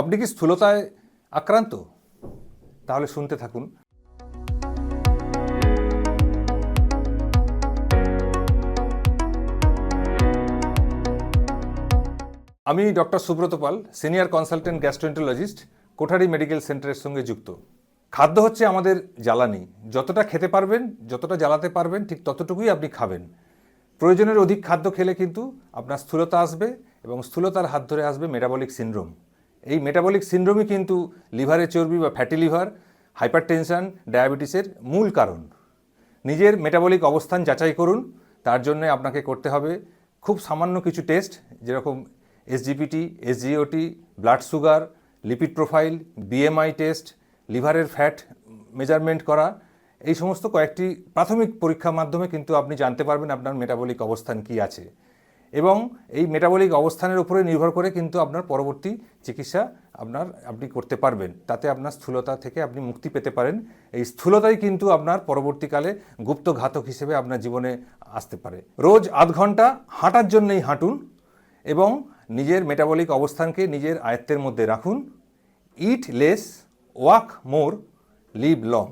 আপনি কি স্থূলতায় আক্রান্ত? তাহলে শুনতে থাকুন। আমি doctor Subrata Pal, senior consultant gastroenterologist, Kothari medical সেন্টারের সঙ্গে যুক্ত। খাদ্য হচ্ছে আমাদের জ্বালানি। যতটা খেতে পারবেন, যতটা জ্বালাতে পারবেন, ঠিক ততটুকুই আপনি খাবেন। প্রয়োজনের অধিক খাদ্য খেলে কিন্তু আপনার স্থূলতা আসবে এবং স্থূলতার হাত ধরে আসবে মেটাবলিক সিনড্রোম এই মেটাবলিক সিন্ড্রোমই কিন্তু লিভারের চর্বি বা ফ্যাটি লিভার হাইপারটেনশন ডায়াবেটিসের মূল কারণ। নিজের মেটাবলিক অবস্থান যাচাই করুন, তার জন্য আপনাকে করতে হবে খুব সামান্য কিছু টেস্ট যেরকম SGPT SGOT blood sugar lipid profile BMI test লিভারের ফ্যাট মেজারমেন্ট করা, এই সমস্ত কয়েকটি প্রাথমিক পরীক্ষার মাধ্যমে কিন্তু আপনি জানতে পারবেন আপনার মেটাবলিক অবস্থান কি আছে। এবং এই মেটাবলিক অবস্থানের উপরে নির্ভর করে কিন্তু আপনার পরবর্তী চিকিৎসা আপনার আপনি করতে পারবেন। তাতে আপনার স্থূলতা থেকে আপনি মুক্তি পেতে পারেন। এই স্থূলতাই কিন্তু আপনার পরবর্তীকালে গুপ্ত ঘাতক হিসেবে আপনার জীবনে আসতে পারে। রোজ আধ ঘণ্টা হাঁটার জন্যই হাঁটুন এবং নিজের মেটাবলিক অবস্থানকে নিজের আয়ত্তের মধ্যে রাখুন। Eat less walk more live long